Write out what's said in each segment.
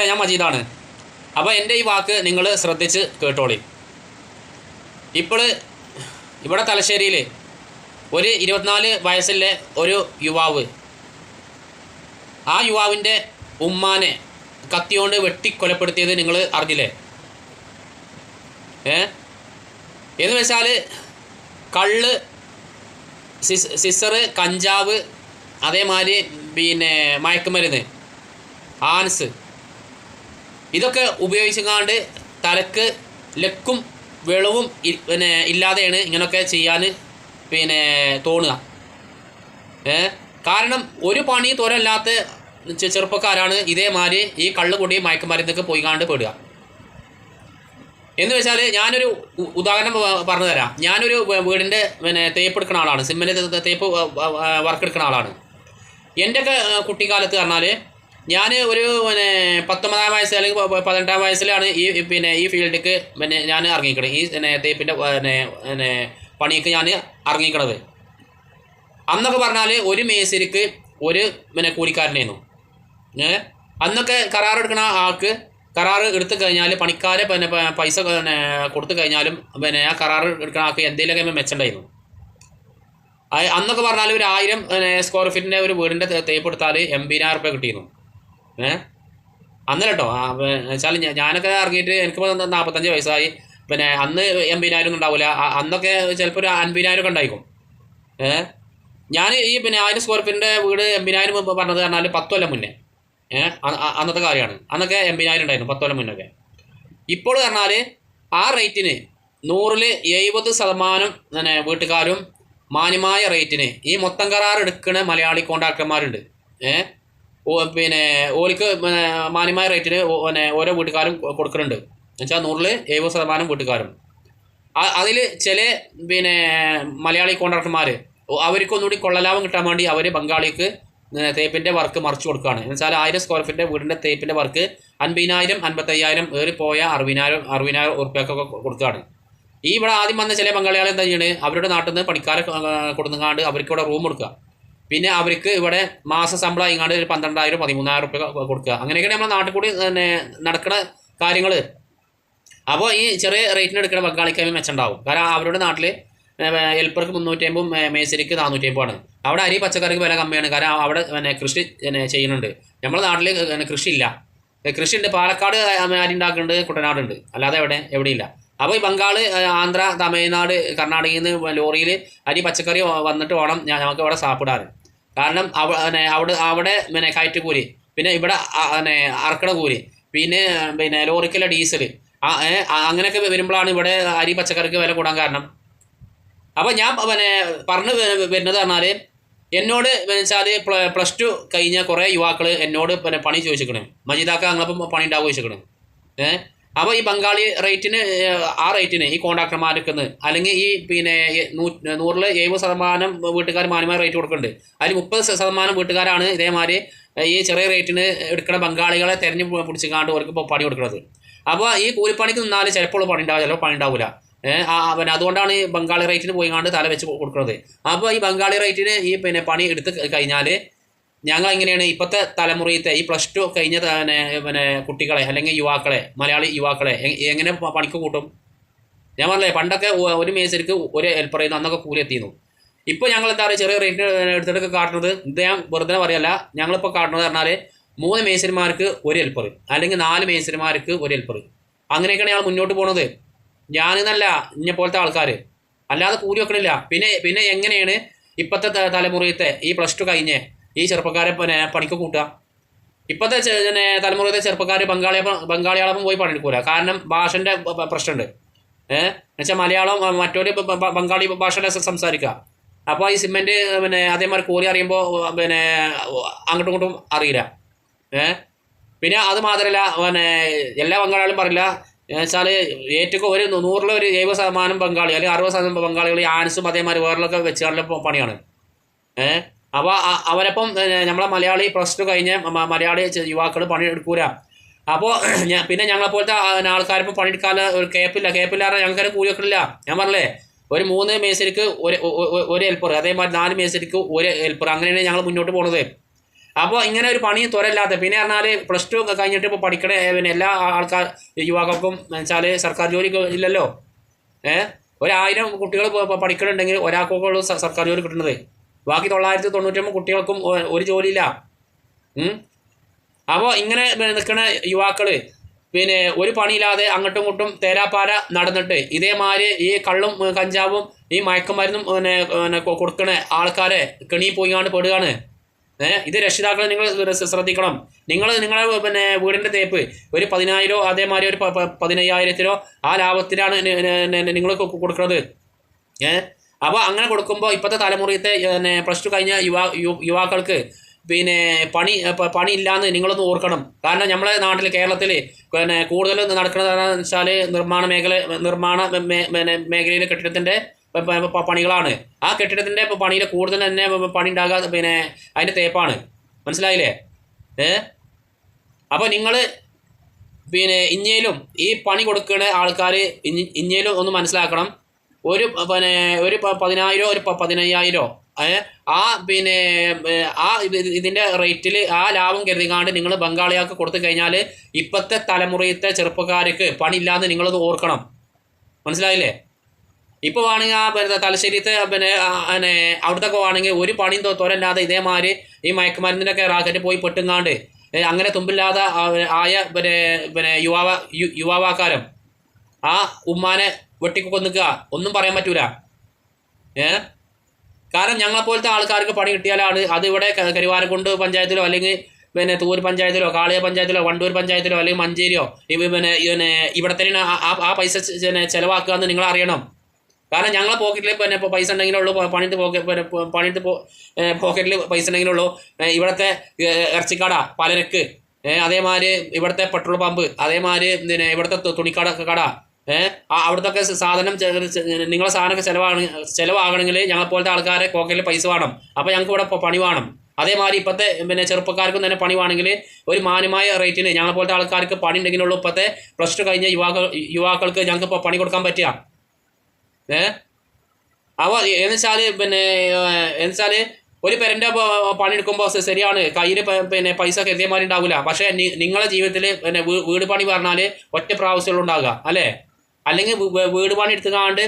അസ്സലാമലൈക്കും ഞാൻ മജീദാണ്. അപ്പോൾ എന്റെ ഈ വാക്ക് നിങ്ങൾ ശ്രദ്ധിച്ച് കേട്ടോളി. ഇപ്പോൾ ഇവിടെ തലശ്ശേരിയിൽ ഒരു ഇരുപത്തിനാല് വയസ്സിലെ ഒരു യുവാവ് ആ യുവാവിന്റെ ഉമ്മാനെ കത്തിയോണ്ട് വെട്ടിക്കൊലപ്പെടുത്തിയത് നിങ്ങൾ അറിഞ്ഞില്ലേ? ഏ? എന്ന് വെച്ചാൽ കള്ള് സിസ് സിസറ് കഞ്ചാവ് അതേമാതിരി പിന്നെ മയക്കുമരുന്ന് ആൻസ് ഇതൊക്കെ ഉപയോഗിച്ചങ്ങാണ്ട് തലക്ക് ലക്കും വെളവും പിന്നെ ഇല്ലാതെയാണ് ഇങ്ങനെയൊക്കെ ചെയ്യാൻ പിന്നെ തോന്നുക. ഏ? കാരണം ഒരു പണി തോരല്ലാത്ത ചെറുപ്പക്കാരാണ് ഇതേമാതിരി ഈ കള്ളുകൂടി മയക്കുമരുന്നൊക്കെ പോയി കാണ്ട് പെടുക. എന്ന് വെച്ചാൽ ഞാനൊരു ഉദാഹരണം പറഞ്ഞു തരാം ഞാനൊരു വീടിന്റെ പിന്നെ തേപ്പ് എടുക്കുന്ന ആളാണ് സിമ്മിന്റെ തേപ്പ് വർക്ക് എടുക്കുന്ന ആളാണ്. എന്റെയൊക്കെ കുട്ടിക്കാലത്ത് പറഞ്ഞാൽ ഞാൻ ഒരു പിന്നെ പത്തൊമ്പതാം വയസ്സ് അല്ലെങ്കിൽ പതിനെട്ടാം വയസ്സിലാണ് ഈ പിന്നെ ഈ ഫീൽഡിലേക്ക് പിന്നെ ഞാൻ ഇറങ്ങിക്കണത് ഈ തേപ്പിന്റെ പിന്നെ പിന്നെ പണിക്ക് ഞാൻ ഇറങ്ങിക്കണത്. അന്നൊക്കെ പറഞ്ഞാൽ ഒരു മേസിരിക്ക് ഒരു പിന്നെ കൂലിക്കാരനായിരുന്നു. ഏ? അന്നൊക്കെ കരാർ എടുക്കുന്ന ആൾക്ക് കരാർ എടുത്തു കഴിഞ്ഞാൽ പണിക്കാരെ പിന്നെ പൈസ പിന്നെ കൊടുത്തു കഴിഞ്ഞാലും പിന്നെ ആ കരാർ എടുക്കുന്ന ആൾക്ക് എന്തെങ്കിലുമൊക്കെ മെച്ചമുണ്ടായിരുന്നു അന്നൊക്കെ പറഞ്ഞാൽ ഒരു ആയിരം സ്ക്വയർ ഫീറ്റിന്റെ ഒരു വീടിന്റെ തേപ്പ് എടുത്താൽ എൺപതിനായിരം റുപ്യ കിട്ടിയിരുന്നു. ഏ? അന്നല്ല കേട്ടോ വെച്ചാൽ ഞാനൊക്കെ ഇറങ്ങിയിട്ട് എനിക്ക് നാൽപ്പത്തഞ്ച് വയസ്സായി. പിന്നെ അന്ന് എൺപതിനായിരം ഒന്നും ഉണ്ടാവില്ല അന്നൊക്കെ ചിലപ്പോൾ ഒരു അൻപതിനായിരം ഒക്കെ ഉണ്ടായിക്കും ഏ? ഞാൻ ഈ പിന്നെ ആയിരം സ്ക്വയർ ഫീറ്റിന്റെ വീട് എൺപതിനായിരം പറഞ്ഞത് പറഞ്ഞാൽ പത്ത് കൊല്ലം മുന്നേ. ഏ? അ- അ- അന്നത്തെ കാര്യമാണ് അന്നൊക്കെ എൺപതിനായിരം ഉണ്ടായിരുന്നു പത്ത് കൊല്ലം മുന്നൊക്കെ. ഇപ്പോൾ പറഞ്ഞാൽ ആ റേറ്റിന് നൂറിൽ എഴുപത് ശതമാനം പിന്നെ വീട്ടുകാരും മാന്യമായ റേറ്റിന് ഈ മൊത്തം കരാർ എടുക്കുന്ന മലയാളി കോൺട്രാക്ടർമാരുണ്ട്. ഏ? ഓ പിന്നെ ഓലിക്ക് മാന്യമായ റേറ്റിന് പിന്നെ ഓരോ വീട്ടുകാരും കൊടുക്കുന്നുണ്ട് എന്നുവെച്ചാൽ നൂറിൽ എഴുപത് ശതമാനം വീട്ടുകാരും. അതിൽ ചില പിന്നെ മലയാളി കോൺട്രാക്ടർമാർ അവർക്ക് ഒന്നുകൂടി കൊള്ളലാഭം കിട്ടാൻ വേണ്ടി അവർ ബംഗാളിക്ക് തേപ്പിന്റെ വർക്ക് മറിച്ച് കൊടുക്കുകയാണ് എന്ന് വെച്ചാൽ ആയിരം സ്ക്വയർ ഫീറ്റിന്റെ വീടിന്റെ തേപ്പിന്റെ വർക്ക് അൻപതിനായിരം അൻപത്തയ്യായിരം ഏറി പോയ അറുപതിനായിരം അറുപതിനായിരം ഉറുപ്പ്യക്കൊക്കെ കൊടുക്കുകയാണ് ഈ ഇവിടെ ആദ്യം വന്ന ചില ബംഗാളികൾ എന്താ ചെയ്യണേ? അവരുടെ നാട്ടിൽ നിന്ന് പണിക്കാരെ അവർക്ക് ഇവിടെ റൂം കൊടുക്കുക പിന്നെ അവർക്ക് ഇവിടെ മാസ ശമ്പളം ഇങ്ങാണ്ട് ഒരു പന്ത്രണ്ടായിരം പതിമൂന്നായിരം റുപ്യ കൊടുക്കുക. അങ്ങനെയൊക്കെയാണ് നമ്മുടെ നാട്ടിൽ കൂടി പിന്നെ നടക്കുന്ന കാര്യങ്ങൾ അപ്പോൾ ഈ ചെറിയ റേറ്റിന് എടുക്കുന്ന ബംഗാളിക്ക് മെച്ചുണ്ടാവും. കാരണം അവരുടെ നാട്ടിൽ എൽപ്പർക്ക് മുന്നൂറ്റി അമ്പതും മേശരിക്ക് നാനൂറ്റി അവിടെ അരി പച്ചക്കറിക്ക് വില കമ്മിയാണ്. കാരണം അവിടെ പിന്നെ കൃഷി ചെയ്യുന്നുണ്ട്. നമ്മുടെ നാട്ടിൽ കൃഷിയില്ല. കൃഷി ഉണ്ട് പാലക്കാട് അരി ഉണ്ടാക്കുന്നുണ്ട് കുട്ടനാടുണ്ട്. അല്ലാതെ എവിടെ എവിടെയില്ല. അപ്പോൾ ഈ ബംഗാൾ ആന്ധ്ര തമിഴ്നാട് കർണാടകയിൽ നിന്ന് ലോറിയിൽ അരി പച്ചക്കറി വന്നിട്ട് വേണം നമുക്ക് ഇവിടെ സാപ്പിടാൻ. കാരണം അവ അവിടെ അവിടെ പിന്നെ കയറ്റുകൂലി പിന്നെ ഇവിടെ പിന്നെ അറക്കണ കൂലി. പിന്നെ പിന്നെ ലോറിക്കുള്ള ഡീസൽ അങ്ങനെയൊക്കെ വരുമ്പോഴാണ് ഇവിടെ അരി പച്ചക്കറിക്ക് വില കൂടാൻ കാരണം. അപ്പോൾ ഞാൻ പിന്നെ പറഞ്ഞു വരുന്നത് പറഞ്ഞാൽ എന്നോട് വെച്ചാൽ പ്ലസ് ടു കഴിഞ്ഞ കുറേ യുവാക്കൾ എന്നോട് പിന്നെ പണി ചോദിച്ചിരിക്കണേ. മജീദാക്ക ഞങ്ങളിപ്പം പണി ഉണ്ടാവും ചോദിച്ചിരിക്കണേ. ഏഹ് അപ്പോൾ ഈ ബംഗാളി റേറ്റിന് ആ റേറ്റിന് ഈ കോൺട്രാക്ടർമാർക്ക് അല്ലെങ്കിൽ ഈ പിന്നെ നൂ- നൂറിൽ എഴുപത് ശതമാനം വീട്ടുകാർ മാന്യമായ റേറ്റ് കൊടുക്കുന്നുണ്ട് അതിൽ മുപ്പത് ശതമാനം വീട്ടുകാരാണ് ഇതേമാതിരി ഈ ചെറിയ റേറ്റിന് എടുക്കുന്ന ബംഗാളികളെ തെരഞ്ഞു പിടിച്ചിക്കാണ്ട് അവർക്ക് ഇപ്പോൾ പണി കൊടുക്കുന്നത് അപ്പോൾ ഈ കൂലിപ്പണിക്ക് നിന്നാൽ ചിലപ്പോൾ പണി ഉണ്ടാവില്ല ചിലപ്പോൾ പണി ഉണ്ടാവില്ല പിന്നെ അതുകൊണ്ടാണ് ഈ ബംഗാളി റേറ്റിന് പോയി കാണ്ട് തല വെച്ച് കൊടുക്കുന്നത് അപ്പോൾ ഈ ബംഗാളി റേറ്റിന് ഈ പിന്നെ പണി എടുത്ത് കഴിഞ്ഞാൽ ഞങ്ങൾ എങ്ങനെയാണ് ഇപ്പോഴത്തെ തലമുറയത്തെ ഈ പ്ലസ് ടു കഴിഞ്ഞ പിന്നെ കുട്ടികളെ അല്ലെങ്കിൽ യുവാക്കളെ മലയാളി യുവാക്കളെ എങ്ങനെ പണിക്ക് കൂട്ടും? ഞാൻ പറഞ്ഞില്ലേ പണ്ടൊക്കെ ഒരു മേസരിക്ക് ഒരു ഹെൽപ്പർ ചെയ്യുന്നു അന്നൊക്കെ കൂലി എത്തിയിരുന്നു. ഇപ്പോൾ ഞങ്ങൾ എന്താ പറയുക ചെറിയ റേറ്റ് എടുത്തിട്ട് കാട്ടുന്നത് ഇത് ഞാൻ വെറുതെ പറയല്ല ഞങ്ങളിപ്പോൾ കാട്ടുന്നത് പറഞ്ഞാൽ മൂന്ന് മേസരിമാർക്ക് ഒരു ഹെൽപ്പർ അല്ലെങ്കിൽ നാല് മേസരിമാർക്ക് ഒരു ഹെൽപ്പർ അങ്ങനെയൊക്കെയാണ് ഞങ്ങൾ മുന്നോട്ട് പോണത്. ഞാനെന്നല്ല ഇന്നെ പോലത്തെ ആൾക്കാർ അല്ലാതെ കൂലി വെക്കണില്ല. പിന്നെ പിന്നെ എങ്ങനെയാണ് ഇപ്പോഴത്തെ തലമുറയത്തെ ഈ പ്ലസ് ടു കഴിഞ്ഞ് ഈ ചെറുപ്പക്കാരെ പിന്നെ പണിക്ക് കൂട്ടുക. ഇപ്പോഴത്തെ പിന്നെ തലമുറയിലെ ചെറുപ്പക്കാർ ബംഗാളി ബംഗാളികളൊപ്പം പോയി പണിയെടുക്കൂല. കാരണം ഭാഷന്റെ പ്രശ്നമുണ്ട് ഏഹ് എന്നുവെച്ചാൽ മലയാളം മറ്റൊരു ബംഗാളി ഭാഷയിലെ സംസാരിക്കുക അപ്പോൾ ഈ സിമെന്റ് പിന്നെ അതേമാതിരി കോലി അറിയുമ്പോൾ പിന്നെ അങ്ങോട്ടും ഇങ്ങോട്ടും അറിയില്ല. ഏഹ് പിന്നെ അത് മാത്രമല്ല പിന്നെ എല്ലാ ബംഗാളികളും പറയില്ല. എന്നുവെച്ചാൽ ഏറ്റവും ഒരു നൂറിൽ ഒരു എഴുപത് ശതമാനം ബംഗാളി അല്ലെങ്കിൽ അറുപത് ശതമാനം ബംഗാളികൾ ആൻസും അതേമാതിരി വേറിലൊക്കെ വെച്ചുകൊണ്ടുള്ള പണിയാണ്. ഏഹ് അപ്പോൾ അവരപ്പം നമ്മളെ മലയാളി പ്ലസ് ടു കഴിഞ്ഞ് മലയാളി യുവാക്കൾ പണിയെടുക്കൂല. അപ്പോൾ ഞാൻ പിന്നെ ഞങ്ങളെപ്പോലത്തെ ആൾക്കാരിപ്പോൾ പണിയെടുക്കാൻ ഒരു കേപ്പില്ല കേപ്പില്ലാതെ ഞങ്ങൾക്ക് കൂലി ഞാൻ പറഞ്ഞേ ഒരു മൂന്ന് മേസരിക്ക് ഒരു ഒരു ഹെൽപ്പർ അതേമാതിരി നാല് മേസരിക്ക് ഒരു ഹെൽപ്പർ അങ്ങനെയാണ് ഞങ്ങൾ മുന്നോട്ട് പോണത്. അപ്പോൾ ഇങ്ങനെ ഒരു പണി തുരല്ലാത്ത പിന്നെ പറഞ്ഞാൽ പ്ലസ് ടു കഴിഞ്ഞിട്ട് ഇപ്പോൾ പഠിക്കണ പിന്നെ എല്ലാ ആൾക്കാർ യുവാക്കൾക്കും വെച്ചാൽ സർക്കാർ ജോലി ഇല്ലല്ലോ. ഏഹ് ഒരായിരം കുട്ടികൾ പഠിക്കണുണ്ടെങ്കിൽ ഒരാൾക്കൊക്കെ സർക്കാർ ജോലി കിട്ടുന്നത്. ബാക്കി തൊള്ളായിരത്തി തൊണ്ണൂറ്റൊമ്പത് കുട്ടികൾക്കും ഒരു ജോലിയില്ല. അപ്പോൾ ഇങ്ങനെ നിൽക്കുന്ന യുവാക്കൾ പിന്നെ ഒരു പണിയില്ലാതെ അങ്ങോട്ടും ഇങ്ങോട്ടും തേരാപ്പാര നടന്നിട്ട് ഇതേമാതിരി ഈ കള്ളും കഞ്ചാവും ഈ മയക്കുമരുന്നും പിന്നെ പിന്നെ കൊടുക്കണ ആൾക്കാരെ കെണി പോയിക്കാണ്ട് പെടുകയാണ്. ഏഹ് ഇത് രക്ഷിതാക്കൾ നിങ്ങൾ ശ്രദ്ധിക്കണം. നിങ്ങൾ നിങ്ങളുടെ പിന്നെ വീടിന്റെ തേപ്പ് ഒരു പതിനായിരോ അതേമാതിരി ഒരു പതിനയ്യായിരത്തിലോ ആ ലാഭത്തിലാണ് നിങ്ങൾ കൊടുക്കുന്നത് ഏഹ് അപ്പോൾ അങ്ങനെ കൊടുക്കുമ്പോൾ ഇപ്പോഴത്തെ തലമുറയത്തെ പിന്നെ പ്ലസ് ടു കഴിഞ്ഞ യുവാ യുവാക്കൾക്ക് പിന്നെ പണി പണിയില്ലാന്ന് നിങ്ങളൊന്ന് ഓർക്കണം. കാരണം നമ്മളെ നാട്ടിൽ കേരളത്തിൽ പിന്നെ കൂടുതൽ നടക്കുന്നതെന്ന് വെച്ചാൽ നിർമ്മാണ മേഖല നിർമ്മാണ പിന്നെ മേഖലയിലെ കെട്ടിടത്തിന്റെ പണികളാണ്. ആ കെട്ടിടത്തിന്റെ പണിയിൽ കൂടുതൽ തന്നെ പണി ഉണ്ടാകാതെ പിന്നെ അതിന്റെ തേപ്പാണ്. മനസ്സിലായില്ലേ? ഏ? അപ്പോൾ നിങ്ങൾ പിന്നെ ഇനിയിലും ഈ പണി കൊടുക്കുന്ന ആൾക്കാർ ഇഞ്ഞേലും ഒന്ന് മനസ്സിലാക്കണം. ഒരു പിന്നെ ഒരു പതിനായിരോ ഒരു പതിനയ്യായിരോ. ആ പിന്നെ ആ ഇതിന്റെ റേറ്റിൽ ആ ലാഭം കരുതിക്കാണ്ട് നിങ്ങൾ ബംഗാളികൾക്ക് കൊടുത്തു കഴിഞ്ഞാൽ ഇപ്പോഴത്തെ തലമുറയത്തെ ചെറുപ്പക്കാർക്ക് പണിയില്ലാന്ന് നിങ്ങളത് ഓർക്കണം. മനസ്സിലായില്ലേ? ഇപ്പോൾ ആണെങ്കിൽ ആ പിന്നെ തലശ്ശേരിത്തെ പിന്നെ പിന്നെ അവിടുത്തെ ആണെങ്കിൽ ഒരു പണിയും തോരല്ലാതെ ഇതേമാതിരി ഈ മയക്കുമരുന്നിനൊക്കെ റാക്കറ്റ് പോയി പെട്ടുങ്ങാണ്ട് അങ്ങനെ തുമ്പില്ലാതെ ആയ പിന്നെ പിന്നെ യുവാവ യുവാവാക്കാരം. ആ ഉമ്മാനെ വെട്ടിക്കൊന്നിക്കുക ഒന്നും പറയാൻ പറ്റൂല. ഏ? കാരണം ഞങ്ങളെപ്പോലത്തെ ആൾക്കാർക്ക് പണി കിട്ടിയാലാണ് അത് ഇവിടെ കരിവാരം കൊണ്ട് പഞ്ചായത്തിലോ അല്ലെങ്കിൽ പിന്നെ തൂര് പഞ്ചായത്തിലോ കാളിയ പഞ്ചായത്തിലോ വണ്ടൂർ പഞ്ചായത്തിലോ അല്ലെങ്കിൽ മഞ്ചേരിയോ പിന്നെ പിന്നെ ഇവിടെ തന്നെ ആ- ആ- പൈസ പിന്നെ ചിലവാക്കുക എന്ന് നിങ്ങൾ അറിയണം. കാരണം ഞങ്ങളെ പോക്കറ്റിൽ പിന്നെ പൈസ ഉണ്ടെങ്കിലുള്ളൂ പണിയിട്ട് പോക്കറ്റ് പിന്നെ പണിയിട്ട് പോക്കറ്റിൽ പൈസ ഉണ്ടെങ്കിലുള്ളൂ ഇവിടുത്തെ ഇറച്ചിക്കട പലരക്ക്. അതേമാതിരി ഇവിടുത്തെ പെട്രോൾ പമ്പ് അതേമാതിരി പിന്നെ ഇവിടുത്തെ തുണിക്കട കട. ഏഹ് അവിടുത്തെ സാധനം നിങ്ങളെ സാധനമൊക്കെ ചിലവാണ് ചിലവാകണമെങ്കിൽ ഞങ്ങളെപ്പോലത്തെ ആൾക്കാരെ പോക്കറ്റിൽ പൈസ വേണം. അപ്പോൾ ഞങ്ങൾക്ക് ഇവിടെ പണി വേണം. അതേമാതിരി ഇപ്പോഴത്തെ പിന്നെ ചെറുപ്പക്കാർക്കും തന്നെ പണി വേണമെങ്കിൽ ഒരു മാന്യമായ റേറ്റിന് ഞങ്ങളെ പോലത്തെ ആൾക്കാർക്ക് പണി ഉണ്ടെങ്കിലുള്ളൂ. ഇപ്പോഴത്തെ പ്ലസ് ടു കഴിഞ്ഞ യുവാക്കൾ യുവാക്കൾക്ക് ഞങ്ങൾക്ക് ഇപ്പോൾ പണി കൊടുക്കാൻ പറ്റുക. ഏ? അപ്പോൾ എന്ന് വെച്ചാൽ പിന്നെ എന്ന് വെച്ചാൽ ഒരു പെരന്റെ പണിയെടുക്കുമ്പോൾ ശരിയാണ്. കയ്യിൽ പിന്നെ പൈസ കരുതിയമാതിരി ഉണ്ടാവില്ല പക്ഷേ നിങ്ങളുടെ നിങ്ങളെ ജീവിതത്തിൽ പിന്നെ വീട് പണി പറഞ്ഞാൽ ഒറ്റ പ്രാവശ്യമുള്ള ഉണ്ടാകുക അല്ലേ? അല്ലെങ്കിൽ വീട് പണി എടുത്തുകാണ്ട്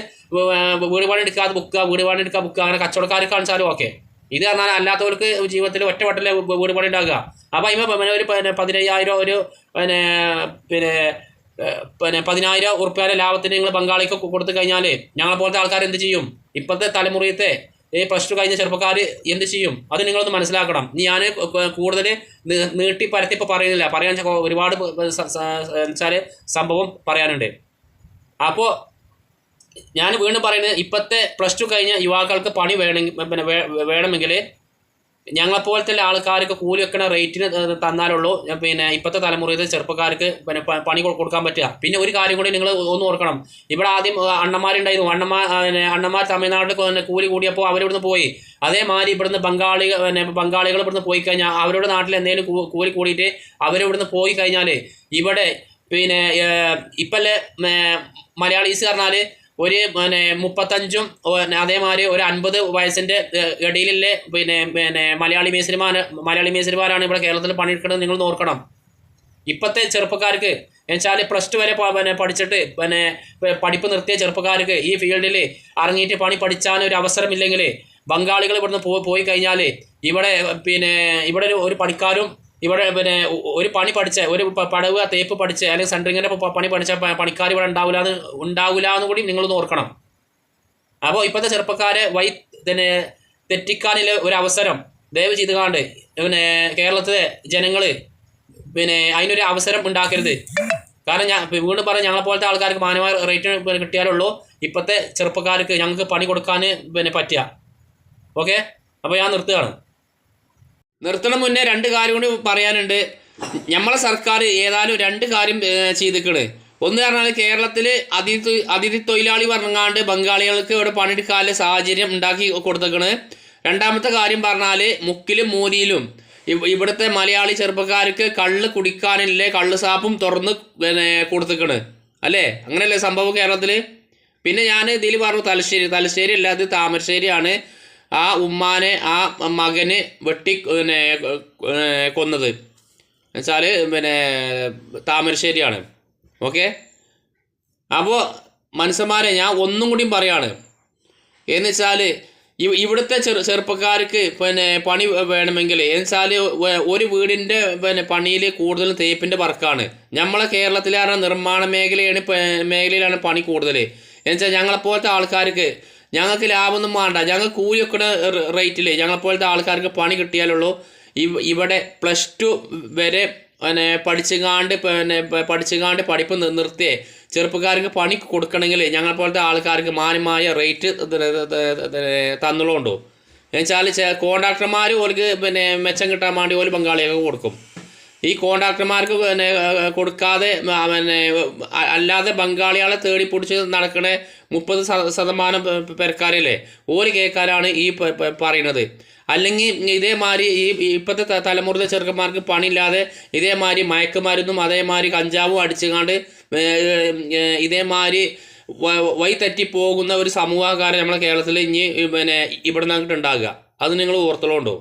വീട് പണി എടുക്കാതെ ബുക്കുക വീട് പണി എടുക്കുക ബുക്കുക അങ്ങനെ കച്ചവടക്കാർക്ക് കാണിച്ചാലും ഓക്കെ. ഇത് പറഞ്ഞാൽ അല്ലാത്തവർക്ക് ജീവിതത്തിൽ ഒറ്റ വട്ടല്ലേ വീട് പണി ഉണ്ടാകുക അപ്പോൾ അതിന് ഒരു പിന്നെ പതിനയ്യായിരം ഒരു പിന്നെ പിന്നെ പിന്നെ പതിനായിരം ഉറുപ്പ്യയുടെ ലാഭത്തിന് നിങ്ങൾ ബംഗാളിക്ക് കൊടുത്തു കഴിഞ്ഞാൽ ഞങ്ങളെ പോലത്തെ ആൾക്കാർ എന്ത് ചെയ്യും? ഇപ്പോഴത്തെ തലമുറയത്തെ ഈ പ്ലസ് ടു കഴിഞ്ഞ ചെറുപ്പക്കാർ എന്ത് ചെയ്യും? അത് നിങ്ങളൊന്ന് മനസ്സിലാക്കണം. ഞാൻ കൂടുതൽ നീട്ടി പരത്തി ഇപ്പോൾ പറയുന്നില്ല. പറയാൻ ഒരുപാട് വെച്ചാൽ സംഭവം പറയാനുണ്ട്. അപ്പോൾ ഞാൻ വീണ്ടും പറയുന്നത് ഇപ്പോഴത്തെ പ്ലസ് ടു കഴിഞ്ഞ യുവാക്കൾക്ക് പണി വേണമെങ്കിൽ പിന്നെ വേണമെങ്കിൽ ഞങ്ങളെപ്പോലത്തെ ആൾക്കാർക്ക് കൂലി വെക്കണ റേറ്റിന് തന്നാലുള്ളൂ. പിന്നെ ഇപ്പോഴത്തെ തലമുറയിലെ ചെറുപ്പക്കാർക്ക് പിന്നെ പണി കൊടുക്കാൻ പറ്റുക. പിന്നെ ഒരു കാര്യം കൂടി നിങ്ങൾ ഒന്ന് ഓർക്കണം. ഇവിടെ ആദ്യം അണ്ണന്മാരുണ്ടായിരുന്നു. അണ്ണന്മാർ പിന്നെ അണ്ണന്മാർ തമിഴ്നാട്ടിൽ പിന്നെ കൂലി കൂടിയപ്പോൾ അവരിവിടുന്ന് പോയി. അതേമാതിരി ഇവിടുന്ന് ബംഗാളി പിന്നെ ബംഗാളികൾ ഇവിടുന്ന് പോയി കഴിഞ്ഞാൽ അവരുടെ നാട്ടിൽ എന്തെങ്കിലും കൂലി കൂടിയിട്ട് അവരിവിടുന്ന് പോയി കഴിഞ്ഞാൽ ഇവിടെ പിന്നെ ഇപ്പല്ലേ മലയാളീസ് പറഞ്ഞാൽ ഒരു പിന്നെ മുപ്പത്തഞ്ചും അതേമാതിരി ഒരു അൻപത് വയസ്സിന്റെ ഇടയിലുള്ള പിന്നെ പിന്നെ മലയാളി മേസരിമാർ മലയാളി മേസരിമാരാണ് ഇവിടെ കേരളത്തിൽ പണിയെടുക്കുന്നത് നിങ്ങൾ നോക്കണം ഇപ്പോഴത്തെ ചെറുപ്പക്കാർക്ക് എന്നുവെച്ചാൽ പ്ലസ് ടു വരെ പിന്നെ പഠിച്ചിട്ട് പിന്നെ പഠിപ്പ് നിർത്തിയ ചെറുപ്പക്കാർക്ക് ഈ ഫീൽഡിൽ ഇറങ്ങിയിട്ട് പണി പഠിച്ചാൽ ഒരു അവസരമില്ലെങ്കിൽ ബംഗാളികൾ ഇവിടുന്ന് പോയി കഴിഞ്ഞാൽ ഇവിടെ പിന്നെ ഇവിടെ ഒരു പണിക്കാരും ഇവിടെ പിന്നെ ഒരു പണി പഠിച്ച ഒരു പടവ് തേപ്പ് പഠിച്ച അല്ലെങ്കിൽ സെൻട്രിങ്ങിന്റെ പണി പഠിച്ച പണിക്കാർ ഇവിടെ ഉണ്ടാവില്ല എന്ന് ഉണ്ടാവില്ല എന്ന് കൂടി നിങ്ങളൊന്ന് ഓർക്കണം. അപ്പോൾ ഇപ്പോഴത്തെ ചെറുപ്പക്കാരെ വൈ പിന്നെ തെറ്റിക്കാനുള്ള ഒരു അവസരം ദയവ് ചെയ്ത് കാണ്ട് പിന്നെ കേരളത്തിലെ ജനങ്ങൾ പിന്നെ അതിനൊരു അവസരം ഉണ്ടാക്കരുത്. കാരണം ഞാൻ വീണ്ടും പറഞ്ഞ ഞങ്ങളെ പോലത്തെ ആൾക്കാർക്ക് മാനവ റേറ്റ് കിട്ടിയാലുള്ളൂ ഇപ്പോഴത്തെ ചെറുപ്പക്കാർക്ക് ഞങ്ങൾക്ക് പണി കൊടുക്കാൻ പിന്നെ പറ്റുക. ഓക്കെ? അപ്പോൾ ഞാൻ നിർത്തുകയാണ്. നിർത്തണം മുന്നേ രണ്ട് കാര്യം കൂടി പറയാനുണ്ട്. നമ്മളെ സർക്കാർ ഏതായാലും രണ്ട് കാര്യം ചെയ്തിക്കണ്. ഒന്ന് പറഞ്ഞാൽ കേരളത്തിൽ അതിഥി അതിഥി തൊഴിലാളി പറഞ്ഞാണ്ട് ബംഗാളികൾക്ക് ഇവിടെ പണിയെടുക്കാനുള്ള സാഹചര്യം ഉണ്ടാക്കി കൊടുത്തേക്കണ്. രണ്ടാമത്തെ കാര്യം പറഞ്ഞാൽ മുക്കിലും മൂലിയിലും ഇവ- ഇവിടുത്തെ മലയാളി ചെറുപ്പക്കാർക്ക് കള്ള് കുടിക്കാനില്ലേ കള്ള് സാപ്പും തുറന്ന് പിന്നെ കൊടുത്തേക്കണ്. അല്ലേ? അങ്ങനെയല്ലേ സംഭവം കേരളത്തിൽ പിന്നെ ഞാൻ ഇതിൽ പറഞ്ഞു തലശ്ശേരി തലശ്ശേരി അല്ല അത് താമരശ്ശേരിയാണ്. ആ ഉമ്മാനെ ആ മകന് വെട്ടി പിന്നെ കൊന്നത്. എന്നുവെച്ചാൽ പിന്നെ താമരശ്ശേരിയാണ്. ഓക്കെ? അപ്പോൾ മനുഷ്യന്മാരെ ഞാൻ ഒന്നും കൂടിയും പറയാണ്. എന്ന് വെച്ചാൽ ഇവിടുത്തെ ചെറു ചെറുപ്പക്കാർക്ക് പിന്നെ പണി വേണമെങ്കിൽ എന്ന് വെച്ചാൽ ഒരു വീടിന്റെ പിന്നെ പണിയിൽ കൂടുതലും തേപ്പിന്റെ വർക്കാണ്. നമ്മളെ കേരളത്തിലാണ് നിർമ്മാണ മേഖലയാണ് മേഖലയിലാണ് പണി കൂടുതൽ എന്നുവെച്ചാൽ ഞങ്ങളെ ഞങ്ങളെപ്പോലത്തെ ആൾക്കാർക്ക് ഞങ്ങൾക്ക് ലാഭമൊന്നും വേണ്ട. ഞങ്ങൾ കൂലി വെക്കുന്ന റേറ്റിൽ ഞങ്ങളെപ്പോലത്തെ ആൾക്കാർക്ക് പണി കിട്ടിയാലുള്ളൂ ഇവ ഇവിടെ പ്ലസ് ടു വരെ പിന്നെ പഠിച്ചുകാണ്ട് പിന്നെ പഠിച്ചങ്ങാണ്ട് പഠിപ്പ് നിർത്തിയേ ചെറുപ്പക്കാർക്ക് പണി കൊടുക്കണമെങ്കിൽ ഞങ്ങളെ പോലത്തെ ആൾക്കാർക്ക് മാന്യമായ റേറ്റ് തന്നുള്ളതുണ്ടോ എന്നുവെച്ചാൽ കോൺട്രാക്ടർമാർ ഓർക്ക് പിന്നെ മെച്ചം കിട്ടാൻ വേണ്ടി ഓൽ പങ്കാളിയൊക്കെ കൊടുക്കും. ഈ കോൺട്രാക്ടർമാർക്ക് പിന്നെ കൊടുക്കാതെ പിന്നെ അല്ലാതെ ബംഗാളികളെ തേടി പിടിച്ച് നടക്കണ മുപ്പത് ശത- ശതമാനം പെരക്കാരല്ലേ ഓര് കേൾക്കാനാണ് ഈ പറയുന്നത്. അല്ലെങ്കിൽ ഇതേമാതിരി ഈ ഇപ്പോഴത്തെ തലമുറ ചെറുക്കന്മാർക്ക് പണിയില്ലാതെ ഇതേമാതിരി മയക്കുമരുന്നും അതേമാതിരി കഞ്ചാവും അടിച്ചുകൊണ്ട് ഇതേമാതിരി വ- വഴി തെറ്റി പോകുന്ന ഒരു സമൂഹകാരം നമ്മളെ കേരളത്തിൽ ഇനി പിന്നെ ഇവിടെ നിന്നിട്ട് ഉണ്ടാകുക അത് നിങ്ങൾ ഓർത്തോളുണ്ടോ